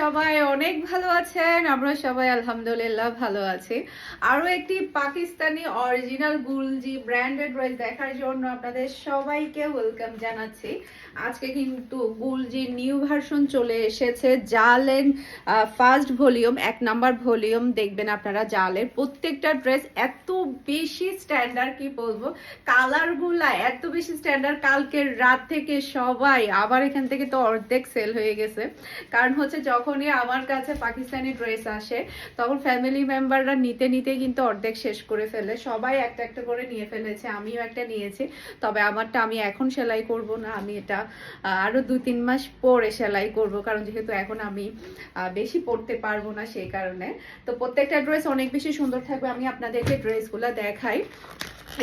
সবাই অনেক ভালো আছেন। আমরা সবাই ভালো একটি পাকিস্তানি অরিজিনাল গুলজি ব্র্যান্ডেড ড্রেস দেখার জন্য আপনাদের সবাইকে জানাচ্ছি। আজকে কিন্তু গুলজি নিউ ভার্সন চলে এসেছে, জালেন ফার্স্ট ভলিউম এক নাম্বার ভলিউম দেখবেন আপনারা জালের প্রত্যেকটা ড্রেস এত বেশি স্ট্যান্ডার্ড কি বলব? কালারগুলা এত বেশি স্ট্যান্ডার্ড কালকের রাত থেকে সবাই, আবার এখান থেকে তো অর্ধেক সেল হয়ে গেছে। কারণ হচ্ছে যখনই আমার কাছে পাকিস্তানি ড্রেস আসে, তখন ফ্যামিলি মেম্বাররা নিতে নিতে কিন্তু অর্ধেক শেষ করে ফেলে। সবাই একটা একটা করে নিয়ে ফেলেছে, আমিও একটা নিয়েছি। তবে আমারটা আমি এখন সেলাই করব না, আমি এটা আরও আরও দু, তিন মাস পরে সেলাই করব, কারণ যেহেতু এখন আমি বেশি পড়তে পারব না সেই কারণে। তো প্রত্যেকটা ড্রেস অনেক বেশি সুন্দর থাকবে, আমি আপনাদেরকে ড্রেসগুলো দেখাই।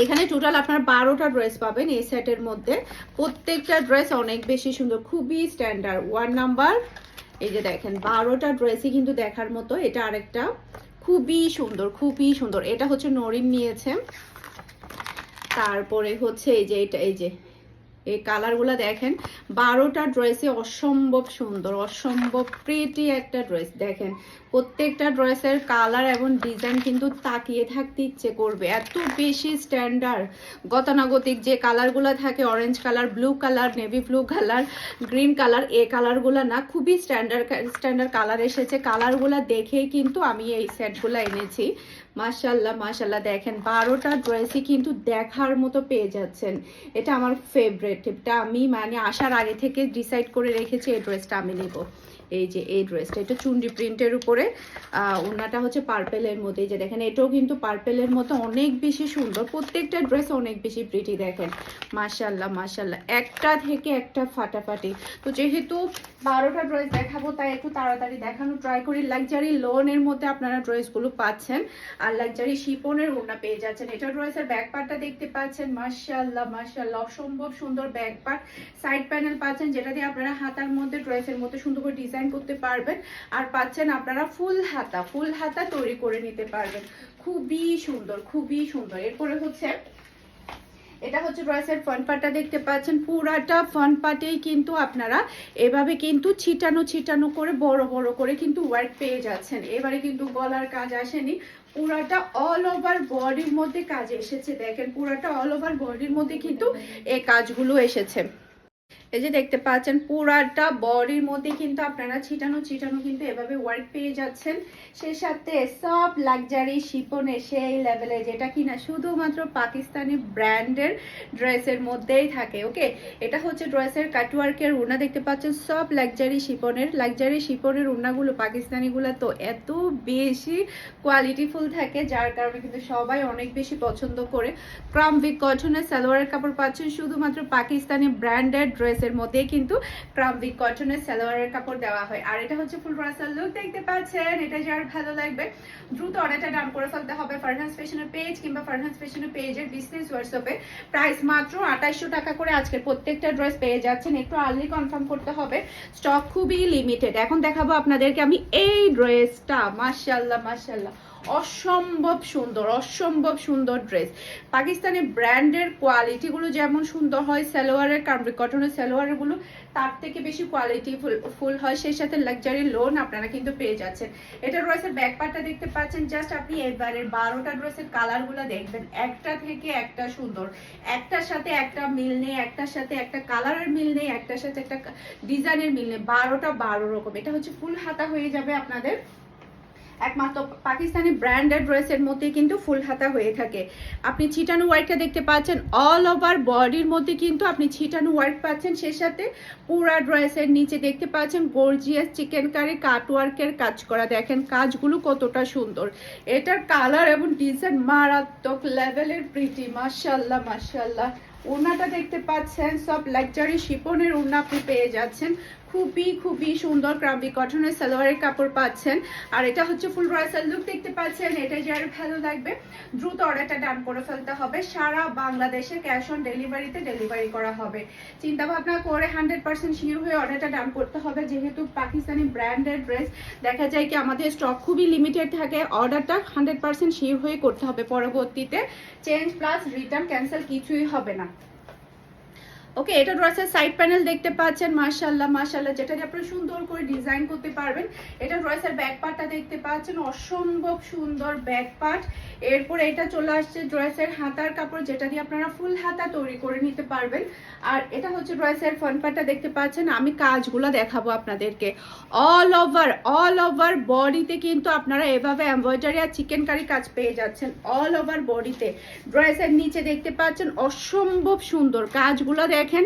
এখানে টোটাল আপনার বারোটা ড্রেস পাবেন এই সেটের মধ্যে। প্রত্যেকটা ড্রেস অনেক বেশি সুন্দর, খুবই স্ট্যান্ডার্ড ওয়ান নাম্বার এই যে দেখেন, বারোটা ড্রেসই কিন্তু দেখার মতো, এটা আরেকটা খুবই সুন্দর খুবই সুন্দর। এটা হচ্ছে নরিম নিয়েছে। তারপরে হচ্ছে এই যে এটা, এই যে, এই কালারগুলো দেখেন, বারোটা ড্রেসে অসম্ভব সুন্দর, অসম্ভব প্রেটি একটা ড্রেস দেখেন প্রত্যেকটা ড্রেসের কালার এবং ডিজাইন কিন্তু তাকিয়ে থাকতে ইচ্ছে করবে। এত বেশি স্ট্যান্ডার্ড গতানুগতিক যে কালারগুলো থাকে orange colour blue colour navy blue colour green colour, এ কালারগুলো না, খুবই স্ট্যান্ডার্ড স্ট্যান্ডার্ড কালার এসেছে। কালারগুলো দেখেই কিন্তু আমি এই সেটগুলো এনেছি। মাশাল্লাহ মাশাল্লাহ দেখেন, বারোটা ড্রেসই কিন্তু দেখার মতো পেয়ে যাচ্ছেন। এটা আমার ফেভারেট এটা আমি মানে আসার আগে থেকে ডিসাইড করে রেখেছি, এই ড্রেসটা আমি নেব। এই যে এই ড্রেসটা এটা চুন্ডি প্রিন্টের উপরে। আহ, ওড়নাটা হচ্ছে পার্পেলের মধ্যে এই যে দেখেন এটাও কিন্তু পার্পেলের মতো অনেক বেশি সুন্দর। প্রত্যেকটা ড্রেস অনেক বেশি প্রিটি দেখেন। মাশাল্লাহ মাশাল্লাহ একটা থেকে একটা ফাটাফাটি। তো যেহেতু বারোটা ড্রেস দেখাবো তাই একটু তাড়াতাড়ি দেখানো ট্রাই করি। লাক্সারি লোনের মধ্যে আপনারা ড্রেসগুলো পাচ্ছেন। আর লাক্সারি শিপনের ওড়না পেয়ে যাচ্ছেন। এটা ড্রেসের ব্যাক পার্টটা দেখতে পাচ্ছেন। মাশাল্লাহ মাশাল্লাহ অসম্ভব সুন্দর ব্যাক পার্ট সাইড প্যানেল পাচ্ছেন যেটা দিয়ে আপনারা হাতার মধ্যে ড্রেসের মধ্যে সুন্দর করে ডিজাইন করতে পারবেন আর পাচ্ছেন আপনারা ফুল হাতা ফুল হাতা তৈরি করে নিতে পারবেন। খুবই সুন্দর খুবই সুন্দর। এরপরে হচ্ছে, এটা হচ্ছে ড্রেসের ফ্রন্ট পার্টটা দেখতে পাচ্ছেন। পুরাটা ফ্রন্ট পার্টেই কিন্তু আপনারা এভাবে কিন্তু ছিটানো ছিটানো করে, বড় বড় করে কিন্তু ওয়ার্ক পেয়ে যাচ্ছেন। এবারে কিন্তু গলার কাজ আসেনি। পুরাটা অল ওভার বডির মধ্যে কাজ এসেছে। দেখেন, পুরাটা অল ওভার বডির মধ্যে কিন্তু এই কাজগুলো এসেছে। এই যে দেখতে পাচ্ছেন, পুরাটা বডির মধ্যে কিন্তু আপনারা ছিটানো ছিটানো কিন্তু এভাবে ওয়ার্ক পেয়ে যাচ্ছেন। সেই সাথে সব লাক্সারি শিপনে সেই লেভেলে যেটা কিনা শুধুমাত্র পাকিস্তানি ব্র্যান্ডের ড্রেসের মধ্যেই থাকে ওকে এটা হচ্ছে ড্রেসের কাটওয়ার্কের উড়না, দেখতে পাচ্ছেন, সব লাক্সারি শিপনের লাক্সারি শিপনের উড়নাগুলো পাকিস্তানিগুলো তো এত বেশি কোয়ালিটিফুল থাকে, যার কারণে কিন্তু সবাই অনেক বেশি পছন্দ করে। ক্রাম উইক কটনের সালোয়ারের কাপড় পাচ্ছেন, শুধুমাত্র পাকিস্তানি ব্র্যান্ডেড ড্রেসের মধ্যে কিন্তু ক্রাম কটনের সালোয়ারের কাপড় দেওয়া হয়। আর এটা হচ্ছে ফুল রাসাল লুক দেখতে পাচ্ছেন। এটা যার ভালো লাগবে। দ্রুত অর্ডারটা ডান করে ফেলতে হবে ফারহান্স ফ্যাশনের পেজ কিংবা ফারহান্স ফ্যাশনের পেজের বিজনেস হোয়াটসঅ্যাপে প্রাইস মাত্র আঠাইশশো টাকা করে আজকের প্রত্যেকটা ড্রেস পেয়ে যাচ্ছেন। একটু আর্লি কনফার্ম করতে হবে। স্টক খুবই লিমিটেড এখন দেখাবো আপনাদেরকে আমি এই ড্রেসটা মাশাল্লাহ মাশাল্লাহ অসম্ভব সুন্দর অসম্ভব সুন্দর ড্রেস পাকিস্তানি ব্র্যান্ডের কোয়ালিটিগুলো যেমন সুন্দর হয়, সালোয়ারের কামরিক কটনের সালোয়ারগুলো তার থেকে বেশি কোয়ালিটি ফুল হয়। সেই সাথে লাক্সারি লোন আপনারা কিন্তু পেয়ে যাচ্ছেন। এটা ড্রেসের ব্যাক পার্টটা দেখতে পাচ্ছেন। জাস্ট আপনি এবারের বারোটা ড্রেসের কালারগুলো দেখবেন। একটা থেকে একটা সুন্দর। একটার সাথে একটা মিল নেই, একটার সাথে একটা কালারের মিল নেই, একটার সাথে একটা ডিজাইনের মিল নেই। বারোটা বারো রকম। এটা হচ্ছে ফুল হাতা হয়ে যাবে আপনাদের একমাত্র পাকিস্তানি ব্র্যান্ডেড ড্রেসের মধ্যে কিন্তু ফুল হাতা হয়ে থাকে। আপনি ছিটানো ওয়ার্কটা দেখতে পাচ্ছেন অল ওভার বডির মধ্যে কিন্তু আপনি ছিটানো ওয়ার্ক পাচ্ছেন। সে সাথে পুরা ড্রেসের নিচে দেখতে পাচ্ছেন গর্জিয়াস চিকেন কারি কাট ওয়ার্কের কাজ করা। দেখেন কাজগুলো কতটা সুন্দর। এটার কালার এবং ডিজাইন মারাত্মক লেভেলের প্রিটি মাশাল্লাহ মাশাল্লাহ ওনাটা দেখতে পাচ্ছেন, সব লাক্সারি শিপনের ওনা আপনি পেয়ে যাচ্ছেন। খুবই খুবই সুন্দর ক্রাম্বি কটনের সালোয়ারের কাপড় পাচ্ছেন। আর এটা হচ্ছে ফুল রয়েসাল লুক দেখতে পাচ্ছেন। এটা যার ভালো লাগবে। দ্রুত অর্ডারটা ডান করে ফেলতে হবে। সারা বাংলাদেশে ক্যাশ অন ডেলিভারিতে ডেলিভারি করা হবে। চিন্তা ভাবনা করে হান্ড্রেড পার্সেন্ট শিওর হয়ে অর্ডারটা ডান করতে হবে। যেহেতু পাকিস্তানি ব্র্যান্ডের ড্রেস, দেখা যায় কি আমাদের স্টক খুবই লিমিটেড থাকে। অর্ডারটা হান্ড্রেড পার্সেন্ট শিওর হয়ে করতে হবে। পরবর্তীতে চেঞ্জ প্লাস রিটার্ন ক্যান্সেল কিছুই হবে না। ওকে এটা ড্রেসের সাইড প্যানেল দেখতে পাচ্ছেন মাশাল্লাহ মাশাল্লাহ যেটা দিয়ে আপনারা সুন্দর করে ডিজাইন করতে পারবেন। এটা ড্রেসের ব্যাক পার্টটা দেখতে পাচ্ছেন, অসম্ভব সুন্দর ব্যাক পার্ট এরপর এটা চলে আসছে ড্রেসের হাতার কাপড়, যেটা দিয়ে আপনারা ফুল হাতা তৈরি করে নিতে পারবেন। আর এটা হচ্ছে ড্রেসের ফ্রন্ট পার্টটা দেখতে পাচ্ছেন, আমি কাজগুলো দেখাবো আপনাদেরকে। অল ওভার অল ওভার বডিতে কিন্তু আপনারা এভাবে এমব্রয়ডারি আর চিকেন কারি কাজ পেয়ে যাচ্ছেন অল ওভার বডিতে ড্রেসের নিচে দেখতে পাচ্ছেন, অসম্ভব সুন্দর। কাজগুলো দেখেন,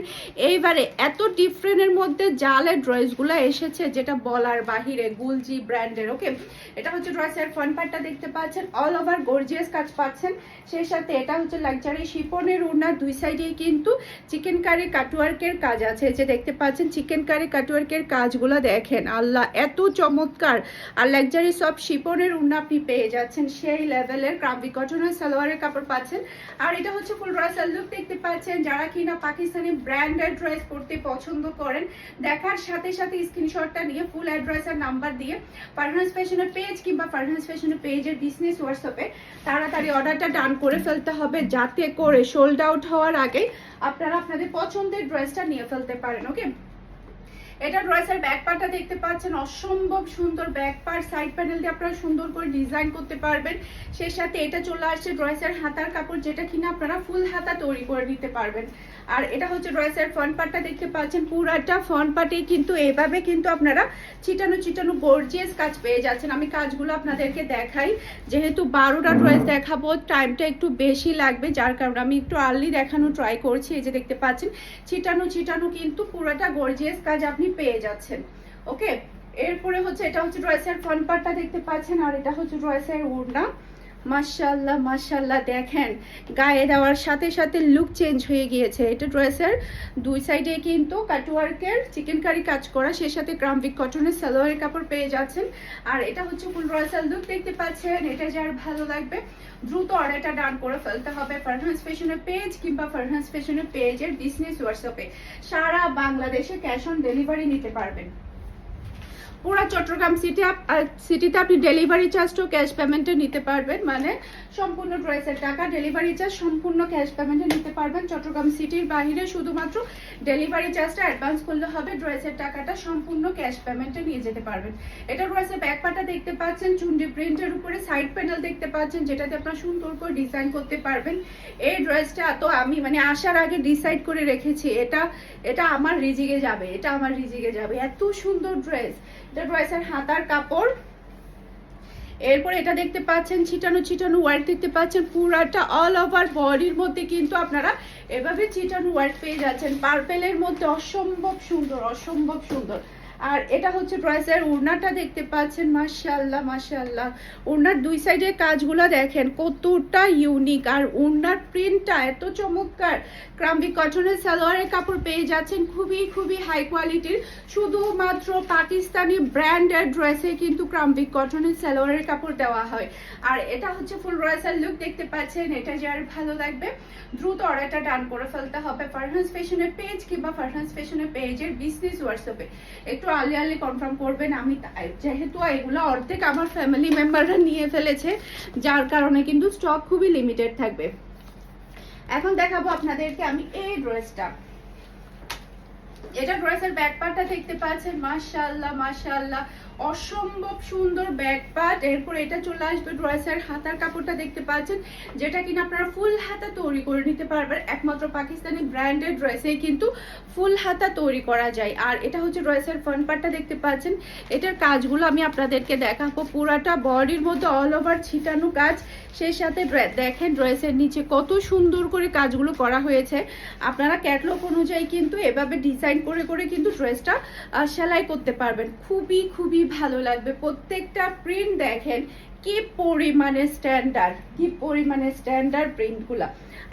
এইবারে এত ডিফারেন্টের মধ্যে জালের ড্রেসগুলো এসেছে যেটা বলার বাহিরে গুলজি ব্র্যান্ডের ওকে এটা হচ্ছে ড্রেসের ফ্রন্ট পার্টটা দেখতে পাচ্ছেন অল ওভার গর্জিয়াস কাজ পাচ্ছেন। সেই সাথে এটা হচ্ছে লাক্সারি শিপনের উড়নার দুই সাইডেই কিন্তু চিকেন কারি কাটওয়ার্কের কাজ আছে। যে দেখতে পাচ্ছেন চিকেন কারি কাটওয়ার্কের কাজগুলো দেখেন, আল্লাহ, এত চমৎকার। আর লাক্সারি সব শিপনের উড়না আপনি পেয়ে যাচ্ছেন, সেই লেভেলের ক্রাম্পি কটনের সালোয়ারের কাপড় পাচ্ছেন। আর এটা হচ্ছে ফুল ড্রেসের লুক দেখতে পাচ্ছেন, যারা কিনা পাকিস্তানি ব্র্যান্ডেড ড্রেস পরতে পছন্দ করেন, দেখার সাথে সাথে স্ক্রিনশটটা নিয়ে ফুল অ্যাড্রেস আর নাম্বার দিয়ে ফারহান্স ফ্যাশনের পেজ কিংবা ফারহান্স ফ্যাশনের পেজের বিজনেস হোয়াটসঅ্যাপে তাড়াতাড়ি অর্ডারটা ডান করে ফেলতে হবে, যাতে করে সোল্ড আউট হওয়ার আগে আপনারা আপনাদের পছন্দের ড্রেসটা নিয়ে ফেলতে পারেন ওকে এটা ড্রেসের ব্যাক পার্টটা দেখতে পাচ্ছেন, অসম্ভব সুন্দর ব্যাক পার্ট সাইড প্যানেল দিয়ে আপনারা সুন্দর করে ডিজাইন করতে পারবেন। সেই সাথে এটা চলে আসছে ড্রেসের হাতার কাপড়, যেটা কিনা আপনারা ফুল হাতা তৈরি করে নিতে পারবেন। আর এটা হচ্ছে ড্রেসের ফ্রন্ট পার্টটা দেখতে পাচ্ছেন পুরাটা ফ্রন্ট পার্টে কিন্তু এভাবে কিন্তু আপনারা চিটানো চিটানো গর্জিয়াস কাজ পেয়ে যাচ্ছেন। আমি কাজগুলো আপনাদেরকে দেখাই যেহেতু বারোটা ড্রেস দেখাবো টাইমটা একটু বেশি লাগবে যার কারণে আমি একটু আর্লি দেখানো ট্রাই করছি এই যে দেখতে পাচ্ছেন চিটানো চিটানো কিন্তু পুরোটা গর্জিয়াস কাজ আপনি পেয়ে যাচ্ছেন। ওকে এরপরে হচ্ছে এটা হচ্ছে ড্রেসের ফ্রন্ট পার্টটা দেখতে পাচ্ছেন আর এটা হচ্ছে ড্রেসের ওড়না। মাশাল্লাহ মাশাল্লাহ দেখেন। গায়ে দেওয়ার সাথে সাথে লুক চেঞ্জ হয়ে গিয়েছে। এটা ড্রেসের দুই সাইডে কিন্তু কাটওয়ার্কের চিকেন কারি কাজ করা, সেই সাথে গ্রামবিক কটনের সালোয়ারের কাপড় পেয়ে যাচ্ছেন। আর এটা হচ্ছে ফুল ড্রেসের লুক দেখতে পাচ্ছেন, এটা যার ভালো লাগবে। দ্রুত অর্ডারটা ডান করে ফেলতে হবে ফারহান্স ফ্যাশনের পেজ কিংবা ফারহান্স ফ্যাশনের পেজের বিজনেস হোয়াটসঅ্যাপে সারা বাংলাদেশে ক্যাশ অন ডেলিভারি নিতে পারবেন। পুরো চট্টগ্রাম সিটি সিটিতে আপনি ডেলিভারি চার্জটাও ক্যাশ পেমেন্টে নিতে পারবেন। মানে সম্পূর্ণ ড্রেসের টাকা ডেলিভারি চার্জ সম্পূর্ণ ক্যাশ পেমেন্টে নিতে পারবেন। চট্টগ্রাম সিটির বাইরে শুধুমাত্র ডেলিভারি চার্জটা অ্যাডভান্স করলে হবে। ড্রেসের টাকাটা সম্পূর্ণ ক্যাশ পেমেন্টে নিয়ে যেতে পারবেন। এটা ড্রেসের ব্যাক পাটা দেখতে পাচ্ছেন। চুন্ডি প্রিন্টের উপরে সাইড প্যানেল দেখতে পাচ্ছেন, যেটাতে আপনারা সুন্দর করে ডিজাইন করতে পারবেন। এই ড্রেসটা তো আমি মানে আসার আগে ডিসাইড করে রেখেছি। এটা এটা আমার রিজিগে যাবে, এটা আমার রিজিগে যাবে। এত সুন্দর ড্রেস এটা রয়েছে হাতার কাপড়। এরপর এটা দেখতে পাচ্ছেন, ছিটানো ছিটানো ওয়ার্ক দেখতে পাচ্ছেন, পুরাটা অল ওভার বডির মধ্যে কিন্তু আপনারা এভাবে ছিটানো ওয়ার্ক পেয়ে যাচ্ছেন। পার্পেলের মধ্যে অসম্ভব সুন্দর অসম্ভব সুন্দর। আর এটা হচ্ছে ড্রেসের উড়নাটা দেখতে পাচ্ছেন মাশাল্লাহ মাশাল্লাহ উড়নার দুই সাইডের কাজগুলো দেখেন, কতটা ইউনিক আর উড়নার প্রিন্টটা এত চমৎকার। ক্রাম্বি কটনের সালোয়ারের কাপড় পেয়ে যাচ্ছেন খুবই খুবই হাই কোয়ালিটির শুধুমাত্র পাকিস্তানি ব্র্যান্ডের ড্রেসে কিন্তু ক্রাম্বি কটনের সালোয়ারের কাপড় দেওয়া হয়। আর এটা হচ্ছে ফুল ড্রেসের লুক দেখতে পাচ্ছেন, এটা যার ভালো লাগবে। দ্রুত অর্ডারটা ডান করে ফেলতে হবে। ফারহান্স ফ্যাশনের পেজ কিংবা ফারহান্স ফ্যাশনের পেজের বিজনেস হোয়াটসঅ্যাপে একটু আর্লি আর্লি কনফার্ম করবেন, আমি যেহেতু এগুলো অর্ধেক আমার ফ্যামিলি মেম্বাররা নিয়ে ফেলেছে, যার কারণে কিন্তু স্টক খুবই লিমিটেড থাকবে। এখন দেখাবো আপনাদেরকে আমি এই ড্রেসটা এটা ড্রেসের ব্যাক পার্টটা দেখতে পাচ্ছেন, মাশাআল্লাহ মাশাআল্লাহ। অসম্ভব সুন্দর ব্যাক পার্ট এরপর এটা চলে আসবে ড্রেসের হাতার কাপড়টা দেখতে পাচ্ছেন, যেটা কিনা আপনারা ফুল হাতা তৈরি করে নিতে পারবেন। একমাত্র পাকিস্তানি ব্র্যান্ডেড ড্রেসে কিন্তু ফুল হাতা তৈরি করা যায়। আর এটা হচ্ছে ড্রেসের ফ্রন্ট পার্টটা দেখতে পাচ্ছেন। এটার কাজগুলো আমি আপনাদেরকে দেখাবো। পুরাটা বডির মধ্যে অল ওভার ছিটানো কাজ। সেই সাথে দেখেন ড্রেসের নিচে কত সুন্দর করে কাজগুলো করা হয়েছে। আপনারা ক্যাটলগ অনুযায়ী কিন্তু এভাবে ডিজাইন করে করে কিন্তু ড্রেসটা সেলাই করতে পারবেন। খুবই খুবই ভালো লাগবে। প্রত্যেকটা প্রিন্ট দেখেন কি পরিমাণে স্ট্যান্ডার্ড কি পরিমাণে স্ট্যান্ডার্ড প্রিন্টগুলা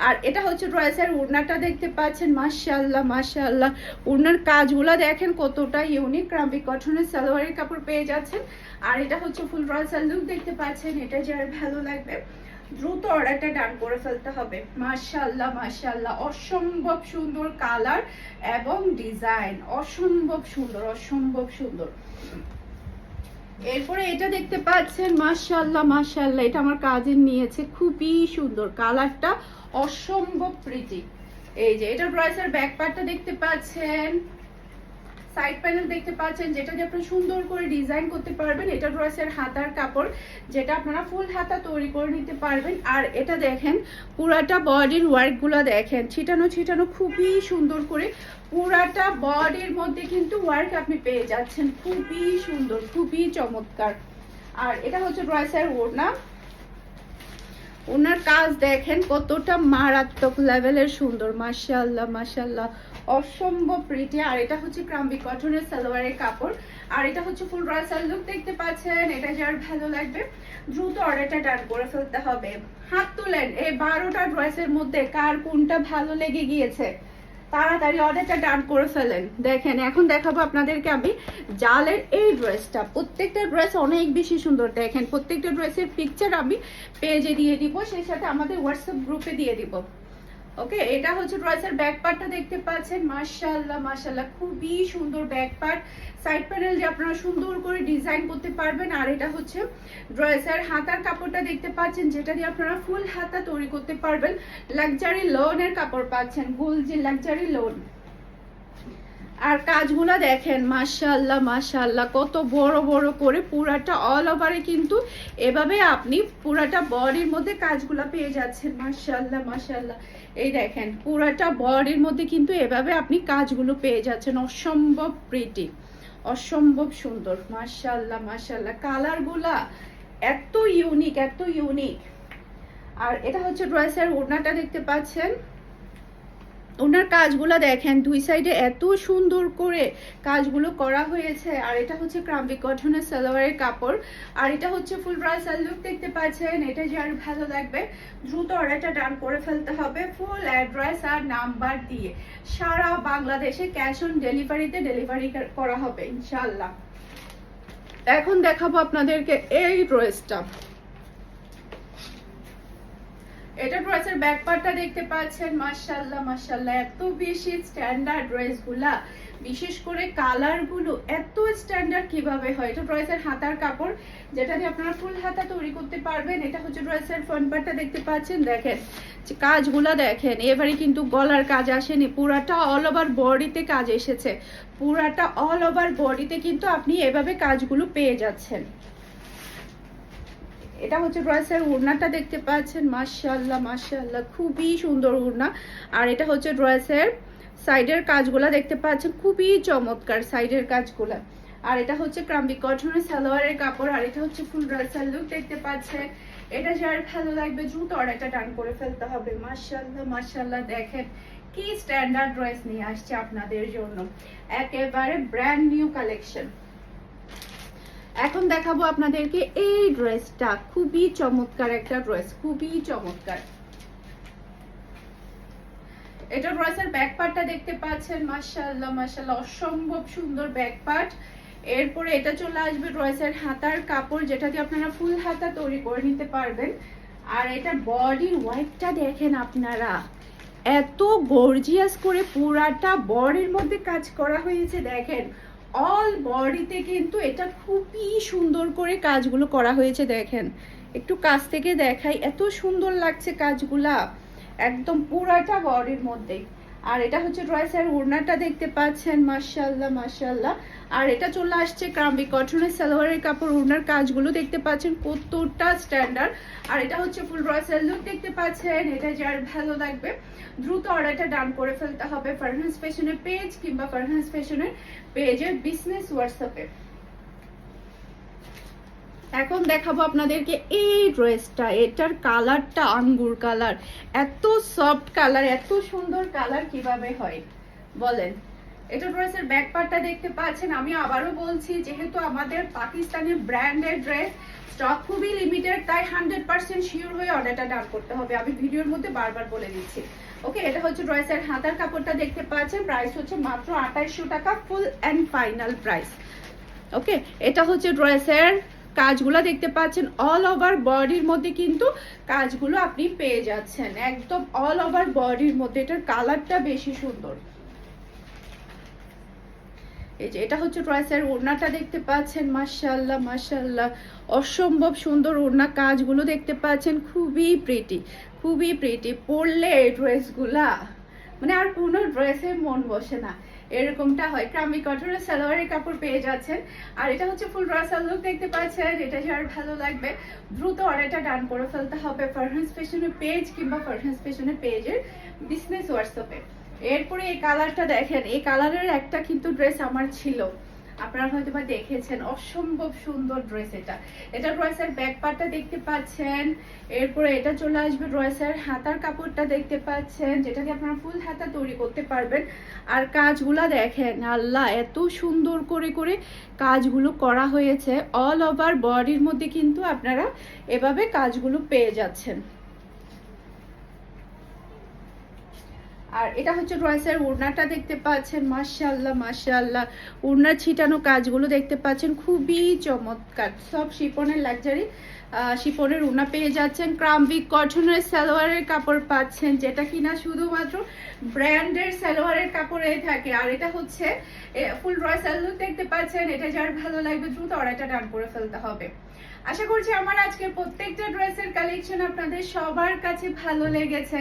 আর এটা হচ্ছে ড্রেসের উড়নাটা দেখতে পাচ্ছেন, মাশাআল্লাহ মাশাআল্লাহ। উড়নার কাজগুলো দেখেন কতটা ইউনিক ক্রাম্বিক কটনের সালোয়ারের কাপড় পেয়ে যাচ্ছেন। আর এটা হচ্ছে ফুল ড্রেসের লুক দেখতে পাচ্ছেন, এটা যার ভালো লাগবে। দ্রুত অর্ডারটা ডান করে ফেলতে হবে। মাশাআল্লাহ মাশাআল্লাহ, অসম্ভব সুন্দর কালার এবং ডিজাইন অসম্ভব সুন্দর অসম্ভব সুন্দর। এরপরে এটা দেখতে পাচ্ছেন মাসাল্লাহ মাসাল্লাহ এটা আমার কাজের নিয়েছে, খুবই সুন্দর কালারটা, অসম্ভব প্রীতি এই যে, এটার প্রাইসের ব্যাক দেখতে পাচ্ছেন। সাইড প্যানেল দেখতে পাচ্ছেন, যেটা দিয়ে আপনি সুন্দর করে ডিজাইন করতে পারবেন, এটা ড্রেসের হাতার কাপড়, যেটা আপনারা ফুল হাতা তৈরি করে নিতে পারবেন। আর এটা দেখেন, পুরাটা বডির ওয়ার্কগুলো দেখেন, ছিটানো ছিটানো খুবই সুন্দর করে, পুরাটা বডির মধ্যে কিন্তু ওয়ার্ক আপনি পেয়ে যাচ্ছেন। খুবই সুন্দর, খুবই চমৎকার। আর এটা হচ্ছে ড্রেসের ওড়না। ওনার কাজ দেখেন কতটা মারাত্মক লেভেলের সুন্দর মাশাল্লাহ মাশাল্লাহ অসম্ভব প্রিটি আর এটা হচ্ছে ক্রাম্বি কটনের সালোয়ারের কাপড়। আর এটা হচ্ছে ফুল রাসাল লুক দেখতে পাচ্ছেন। এটা যার ভালো লাগবে, দ্রুত অর্ডারটা ডান করে ফেলতে হবে। হাত তুলেন, এই বারোটা ড্রেসের মধ্যে কার কোনটা ভালো লেগে গিয়েছে? তাড়াতাড়ি অর্ডারটা ডান করে ফেলেন। দেখেন, এখন দেখাবো আপনাদেরকে আমি জালের এই ড্রেসটা প্রত্যেকটা ড্রেস অনেক বেশি সুন্দর। দেখেন, প্রত্যেকটা ড্রেসের পিকচার আমি পেজে দিয়ে দিব, সেই সাথে আমাদের হোয়াটসঅ্যাপ গ্রুপে দিয়ে দিব। ওকে এটা হচ্ছে ড্রয়েসের ব্যাক পার্টটা দেখতে পাচ্ছেন। মাশাআল্লাহ মাশাআল্লাহ, খুবই সুন্দর ব্যাক পার্ট সাইড প্যানেল যে আপনারা সুন্দর করে ডিজাইন করতে পারবেন, আর এটা হচ্ছে ড্রয়েসের হাতার কাপড়টা দেখতে পাচ্ছেন, যেটা দিয়ে আপনারা ফুল হাতা তৈরি করতে পারবেন। লাক্সারি লোনের কাপড় পাচ্ছেন, ফুল যে লাক্সারি লোন আর কাজগুলো দেখেন, মাশাআল্লাহ মাশাআল্লাহ, কত বড় বড় করে পুরাটা অল ওভারে কিন্তু এভাবে আপনি পুরাটা বডির মধ্যে কাজগুলো পেয়ে যাচ্ছেন, মাশাআল্লাহ মাশাআল্লাহ। এই দেখেন, পুরাটা বডির মধ্যে কিন্তু এভাবে আপনি কাজগুলো পেয়ে যাচ্ছেন, অসম্ভব প্রিটি অসম্ভব সুন্দর, মাশাআল্লাহ মাশাআল্লাহ। কালারগুলা এত ইউনিক এত ইউনিক আর এটা হচ্ছে ড্রেসের ওড়নাটা দেখতে পাচ্ছেন। ওনার কাজগুলো দেখেন, দুই সাইডে এত সুন্দর করে কাজগুলো করা হয়েছে। আর এটা হচ্ছে ক্রাম্বি কটনের সালোয়ারের কাপড়। আর এটা হচ্ছে ফুল ব্রাসাল লুক দেখতে পাচ্ছেন, এটা যার ভালো লাগবে। দ্রুত অর্ডারটা ডান করে ফেলতে হবে ফুল অ্যাড্রেস আর নাম্বার দিয়ে। সারা বাংলাদেশে ক্যাশ অন ডেলিভারিতে ডেলিভারি করা হবে ইনশাল্লাহ এখন দেখাবো আপনাদেরকে এই ড্রেসটা এটা ড্রেসের ব্যাক পার্টটা দেখতে পাচ্ছেন, মাশাআল্লাহ মাশাআল্লাহ। এত বেশি স্ট্যান্ডার্ড ড্রেসগুলা, বিশেষ করে কালারগুলো এত স্ট্যান্ডার্ড কীভাবে হয়? এটা ড্রেসের হাতার কাপড়, যেটা দিয়ে আপনারা ফুল হাতা তৈরি করতে পারবেন। এটা হচ্ছে ড্রেসের ফ্রন্ট পার্টটা দেখতে পাচ্ছেন, দেখেন। যে কাজগুলা দেখেন, এবারে কিন্তু গলার কাজ আসেনি, পুরাটা অল ওভার বডিতে কাজ এসেছে। পুরাটা অল ওভার বডিতে কিন্তু আপনি এভাবে কাজগুলো পেয়ে যাচ্ছেন। এটা হচ্ছে ড্রেসের ওড়নাটা দেখতে পাচ্ছেন। মাশাআল্লাহ মাশাআল্লাহ, খুবই সুন্দর ওড়না আর এটা হচ্ছে ড্রেসের সাইডের কাজগুলা দেখতে পাচ্ছেন, খুবই চমৎকার সাইডের কাজগুলা। আর এটা হচ্ছে ক্রাম্বি কটনের সালোয়ারের কাপড়, আর এটা হচ্ছে ফুল ড্রেসের লুক দেখতে পাচ্ছেন। এটা যার ভালো লাগবে দ্রুত অর্ডারটা ডান করে ফেলতে হবে। মাশাআল্লাহ মাশাআল্লাহ, দেখেন কি স্ট্যান্ডার্ড ড্রেস নিয়ে আসছে আপনাদের জন্য। একেবারে ব্র্যান্ড নিউ কালেকশন এখন দেখাবো আপনাদেরকে এই ড্রেসটা। খুবই চমৎকার একটা ড্রেস, খুবই চমৎকার। এটা ড্রেসের ব্যাক পার্টটা দেখতে পাচ্ছেন, মাশাআল্লাহ মাশাআল্লাহ, অসম্ভব সুন্দর ব্যাক পার্ট এরপরে এটা চলে আসবে ড্রেসের হাতার কাপড়, যেটা দিয়ে আপনারা ফুল হাতা তৈরি করে নিতে পারবেন। আর এটা বডির ওয়াইটটা দেখেন আপনারা। এত গর্জিয়াস করে পুরাটা বডির মধ্যে কাজ করা হয়েছে, দেখেন। অল বডিতে কিন্তু এটা খুবই সুন্দর করে কাজগুলো করা হয়েছে, দেখেন। একটু কাছ থেকে দেখাই, এত সুন্দর লাগছে কাজগুলা। একদম পুরাটা বডির মধ্যে। আর এটা হচ্ছে ড্রেসের ওড়নাটা দেখতে পাচ্ছেন মাশাল্লাহ মাশাল্লাহ আর এটা চলে আসছে ক্রাম্বি কটনের সালোয়ারের কাপড় ওড়নার কাজগুলো দেখতে পাচ্ছেন, কতটা স্ট্যান্ডার্ড আর এটা হচ্ছে ফুল ড্রেসের লুক দেখতে পাচ্ছেন, এটা যার ভালো লাগবে। দ্রুত অর্ডারটা ডান করে ফেলতে হবে ফারহান্স ফ্যাশনের পেজ কিংবা ফারহান্স ফ্যাশনের পেজের বিজনেস হোয়াটসঅ্যাপে এখন দেখাবো আপনাদেরকে এই ড্রেসটা, এটার কালারটা আঙ্গুর কালার। এত সফট কালার এত সুন্দর কালার কীভাবে হয়? বলেন। এটা ড্রেসের ব্যাক পার্টটা দেখতে পাচ্ছেন। আমি আবারও বলছি, যেহেতু আমাদের পাকিস্তানের ব্র্যান্ডের ড্রেস স্টক খুবই লিমিটেড তাই হান্ড্রেড পার্সেন্ট শিওর হয়ে অর্ডারটা ডান করতে হবে। আমি ভিডিওর মধ্যে বারবার বলে দিচ্ছি। ওকে এটা হচ্ছে ড্রেসের হাতার কাপড়টা দেখতে পাচ্ছেন। প্রাইস হচ্ছে মাত্র আঠাইশশো টাকা full and final price okay এটা হচ্ছে ড্রেসের কাজগুলো দেখতে পাচ্ছেন অল ওভার বডির মধ্যে কিন্তু কাজগুলো আপনি পেয়ে যাচ্ছেন। একদম অল ওভার বডির মধ্যে, এটার কালারটা বেশি সুন্দর। এই যে এটা হচ্ছে ড্রেসের ওড়নাটা দেখতে পাচ্ছেন, মাশাআল্লাহ মাশাআল্লাহ। অসম্ভব সুন্দর ওড়না কাজগুলো দেখতে পাচ্ছেন, খুবই প্রিটি খুবই প্রিটি পরলে এই ড্রেসগুলা মানে আর কোনো ড্রেসে মন বসে না। এরকমটা হয়। ক্রামি কঠোর সালোয়ারের কাপড় পেয়ে যাচ্ছেন। আর এটা হচ্ছে ফুল রাসাল লুক দেখতে পাচ্ছেন। এটা যার ভালো লাগবে। দ্রুত অর্ডারটা ডান করে ফেলতে হবে ফারহান্স ফ্যাশনের পেজ কিংবা ফারহান্স ফ্যাশনের পেজের বিজনেস হোয়াটসঅ্যাপে এরপরে এই কালারটা দেখেন। এই কালারের একটা কিন্তু ড্রেস আমার ছিল। আপনারা হয়তো বা দেখেছেন অসম্ভব সুন্দর ড্রেস এটা। এটা ড্রেসের ব্যাক পার্টটা দেখতে পাচ্ছেন, এরপরে এটা চলে আসবে ড্রেসের হাতার কাপড়টা দেখতে পাচ্ছেন, যেটাকে আপনারা ফুল হাতা তৈরি করতে পারবেন। আর কাজগুলা দেখেন, আল্লাহ, এত সুন্দর করে করে কাজগুলো করা হয়েছে। অল ওভার বডির মধ্যে কিন্তু আপনারা এভাবে কাজগুলো পেয়ে যাচ্ছেন। আর এটা হচ্ছে ড্রয়েসের ওড়নাটা দেখতে পাচ্ছেন, মাশাআল্লাহ মাশাআল্লাহ। ওড়নার ছিটানো কাজগুলো দেখতে পাচ্ছেন, খুবই চমৎকার। সব শিপনের লাক্সারি শিপনের ওড়না পেয়ে যাচ্ছেন। ক্রামবিক কটনের সালোয়ারের কাপড় পাচ্ছেন, যেটা কিনা শুধুমাত্র ব্র্যান্ডের সালোয়ারের কাপড়ে থাকে। আর এটা হচ্ছে ফুল রয় সালোয়ার দেখতে পাচ্ছেন। এটা যার ভালো লাগবে, দ্রুত অর্ডারটা ডান করে ফেলতে হবে। আশা করছি আমার আজকের প্রত্যেকটা ড্রেসের কালেকশন আপনাদের সবার কাছে ভালো লেগেছে।